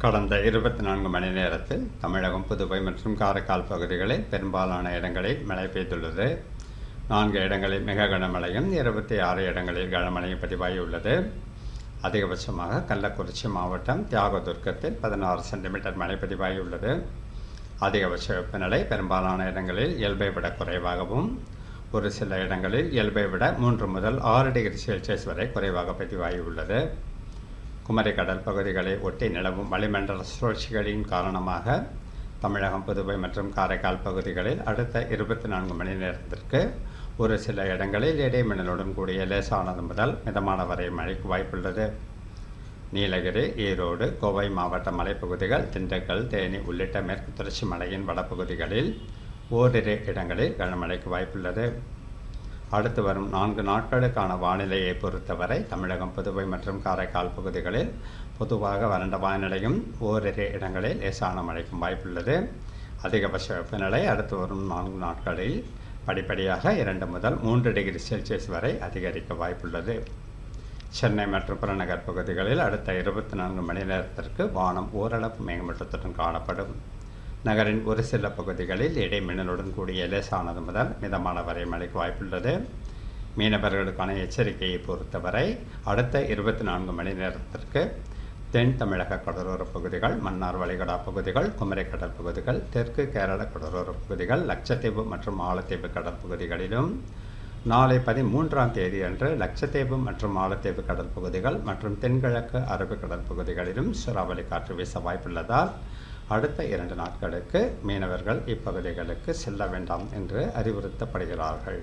கடந்த இருபத்தி நான்கு மணி நேரத்தில் தமிழகம் புதுவை மற்றும் காரைக்கால் பகுதிகளில் பெரும்பாலான இடங்களில் மழை பெய்துள்ளது. நான்கு இடங்களில் மிக கனமழையும் இருபத்தி ஆறு இடங்களில் கனமழையும் பதிவாகியுள்ளது அதிகபட்சமாக கள்ளக்குறிச்சி மாவட்டம் தியாகதுர்க்கத்தில் பதினாறு சென்டிமீட்டர் மழை பதிவாகியுள்ளது அதிகபட்ச வெப்பநிலை பெரும்பாலான இடங்களில் இயல்பை விட குறைவாகவும் ஒரு சில இடங்களில் இயல்பை விட மூன்று முதல் ஆறு டிகிரி செல்சியஸ் வரை குறைவாக பதிவாகியுள்ளது குமரி கடல் பகுதிகளை ஒட்டி நிலவும் வளிமண்டல சுழற்சிகளின் காரணமாக தமிழகம் புதுவை மற்றும் காரைக்கால் பகுதிகளில் அடுத்த இருபத்தி நான்கு மணி நேரத்திற்கு ஒரு சில இடங்களில் இடைமின்னலுடன் கூடிய லேசானது முதல் மிதமான வரை மழைக்கு வாய்ப்புள்ளது. நீலகிரி ஈரோடு கோவை மாவட்ட மலைப்பகுதிகள் திண்டுக்கல் தேனி உள்ளிட்ட மேற்கு தொடர்ச்சி மலையின் வடபகுதிகளில் ஓரிரு இடங்களில் கனமழைக்கு வாய்ப்புள்ளது. அடுத்து வரும் நான்கு நாட்களுக்கான வானிலையை பொறுத்தவரை தமிழகம் புதுவை மற்றும் காரைக்கால் பகுதிகளில் பொதுவாக வறண்ட வானிலையும் ஓரிரு இடங்களில் லேசான மழைக்கும் வாய்ப்புள்ளது. அதிகபட்ச வெப்பநிலை அடுத்து வரும் நான்கு நாட்களில் படிப்படியாக இரண்டு முதல் மூன்று டிகிரி செல்சியஸ் வரை அதிகரிக்க வாய்ப்புள்ளது. சென்னை மற்றும் புறநகர் பகுதிகளில் அடுத்த இருபத்தி நான்கு மணி நேரத்திற்கு வானம் ஓரளவு மேம்பட்டத்துடன் காணப்படும். நகரின் ஒரு சில பகுதிகளில் இடைமின்னலுடன் கூடிய லேசானது முதல் மிதமான வரை மழைக்கு வாய்ப்புள்ளது. மீனவர்களுக்கான எச்சரிக்கையை பொறுத்தவரை அடுத்த இருபத்தி நான்கு மணி நேரத்திற்கு தென் தமிழக கடலோர பகுதிகள் மன்னார் வளைகுடா பகுதிகள் குமரிக்கடல் பகுதிகள் தெற்கு கேரள கடலோர பகுதிகள் லட்சத்தீவு மற்றும் ஆலத்தீவு கடற்பகுதிகளிலும் நாளை பதிமூன்றாம் தேதி அன்று லட்சத்தீவு மற்றும் ஆலத்தீவு கடற்பகுதிகள் மற்றும் தென்கிழக்கு அரபு கடற்பகுதிகளிலும் சூறாவளி காற்று வீச வாய்ப்புள்ளதால் அடுத்த இரண்டு நாட்களுக்கு மீனவர்கள் இப்பகுதிகளுக்கு செல்ல வேண்டாம் என்று அறிவுறுத்தப்படுகிறார்கள்.